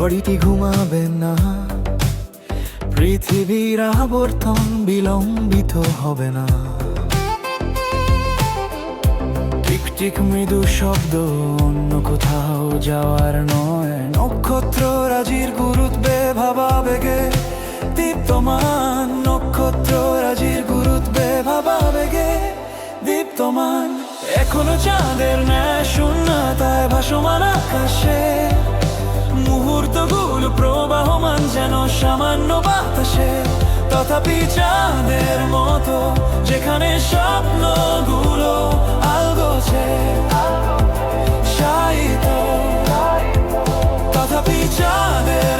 ঘড়িটি ঘুমাবে না। পৃথিবীর আবর্তন বিলম্বিত হবে না। টিকটিক মৃদু শব্দ অন্য কোথাও যাওয়ার নয়। নক্ষত্র রাজির গুরুত্বে ভাবা বেগে। দীপ্তমান নক্ষত্র রাজির গুরুত্বে ভাবা বেগে। দীপ্তমান, এখনও চাঁদের ন্যায় শূন্যতায় ভাসমান আকাশে। মুহূর্তগুলো প্রবাহমান যেন সামান্য বাতাসে তথাপি চাঁদের মতো যেখানে স্বপ্নগুলো আলগোছে। শায়িত তথাপি চাঁদের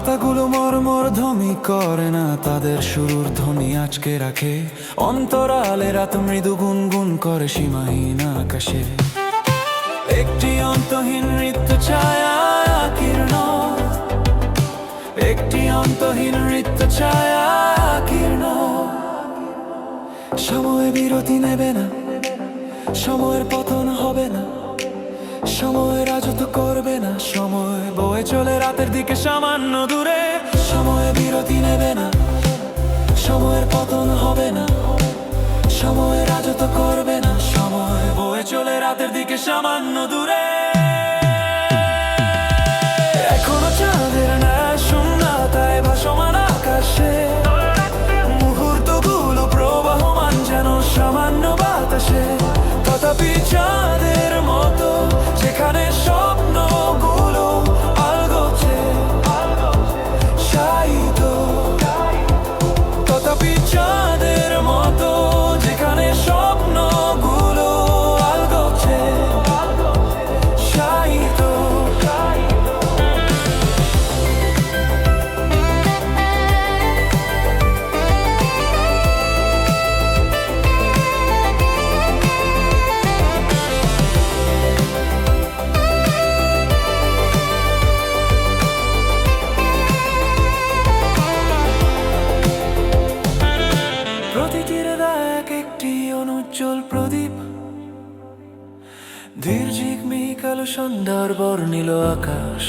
পাতাগুলো মরমর ধ্বনি করে না তাদের শুরুর ধ্বনি আজকে রাখে। অন্তরালে রাত মৃদু গুনগুন করে সীমাহীন আকাশে। একটি অন্তহীন নৃত্য ছায়া কীর্ণ। একটি অন্তহীন নৃত্য ছায়া কীর্ণ। সময় বিরতি নেবে না, সময়ের পতন হবে না। সময় রাজত্ব করবে না, সময় বয়ে চলে রাতের দিকে সামান্য দূরে। সময় বিরতি নেবে না, সময়ের পতন হবে না। সময় রাজত্ব করবে না, সময় বয়ে চলে রাতের দিকে সামান্য দূরে। এখনও চাঁদের না শূন্যতায় ভাসমান আকাশে। মুহূর্তগুলো প্রবাহমান যেন সামান্য বাতাসে। তথাপি চাঁদের দীর্ঘিক কালো সন্ধ্যার নীল আকাশ।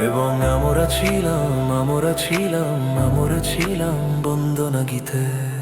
এবং আমরা ছিলাম আমরা ছিলাম আমরা ছিলাম বন্দনা গীতে।